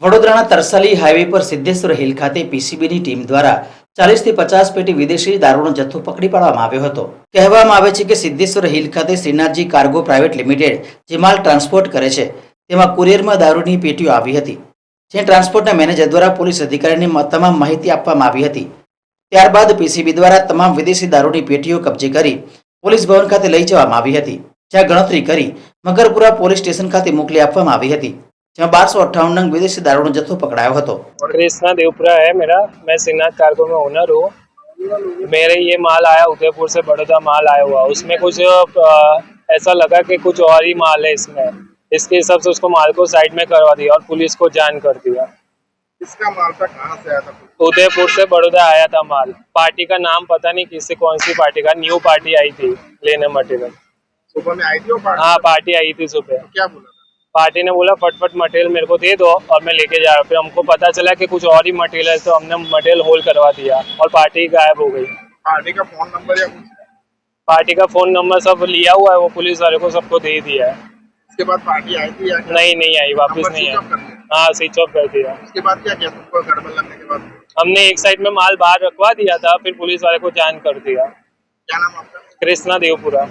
વડોદરાના તરસાલી હાઈવે પર સિદ્ધેશ્વર હિલ ખાતે પીસીબીની ટીમ દ્વારા ચાલીસથી પચાસ પેટી વિદેશી દારૂનો જથ્થો પકડી પાડવામાં આવ્યો હતો. કહેવામાં આવે છે કે સિદ્ધેશ્વર હિલ ખાતે શ્રીનાથજી કાર્ગો પ્રાઇવેટ લિમિટેડ, જે માલ ટ્રાન્સપોર્ટ કરે છે, તેમાં કુરિયરમાં દારૂની પેટીઓ આવી હતી જે ટ્રાન્સપોર્ટના મેનેજર દ્વારા પોલીસ અધિકારીને તમામ માહિતી આપવામાં આવી હતી. ત્યારબાદ પીસીબી દ્વારા તમામ વિદેશી દારૂની પેટીઓ કબજે કરી પોલીસ ભવન ખાતે લઈ જવામાં આવી હતી, જ્યાં ગણતરી કરી મગરપુરા પોલીસ સ્ટેશન ખાતે મોકલી આપવામાં આવી હતી. જેમાં બારસો અઠ્ઠાવન નંગ વિદેશી દારૂનો જથ્થો પકડાયો હતો कृष्णा देवपुरा है मेरा मैं सिन्नाथ कार्गो में ओनर हूँ मेरे ये माल आया उदयपुर से बड़ौदा माल आया हुआ उसमें कुछ अ, ऐसा लगा कि कुछ और ही माल है इसमें इसके हिसाब से उसको माल को साइड में करवा दिया और पुलिस को जान कर दिया किसका माल था कहाँ से आया था उदयपुर से बड़ौदा आया था माल पार्टी का नाम पता नहीं किससे कौन सी पार्टी का न्यू पार्टी आई थी लेने मटेरियल सुबह में आई थी वो पार्टी हाँ पार्टी आई थी सुबह क्या बोला था पार्टी ने बोला फटफट मटेरियल मेरे को दे दो और मैं लेके जा रहा हूँ। फिर हमको पता चला कि कुछ और ही मटेरियल है तो हमने मटेरियल होल्ड करवा दिया और पार्टी गायब हो गई। पार्टी का फ़ोन नंबर या कुछ? पार्टी का फ़ोन नंबर सब लिया हुआ है वो पुलिस वाले को सबको दे दिया है। उसके बाद पार्टी आई थी या क्या? नहीं नहीं आई वापस नहीं आई। हाँ स्विच ऑफ़ कर दिया। उसके बाद क्या किया? तुमको गड़बड़ लगने के बाद? हमने एक साइड में माल बाहर रखवा दिया था फिर पुलिस वाले को जान कर दिया। क्या नाम आपका? कृष्णा देवपुरा।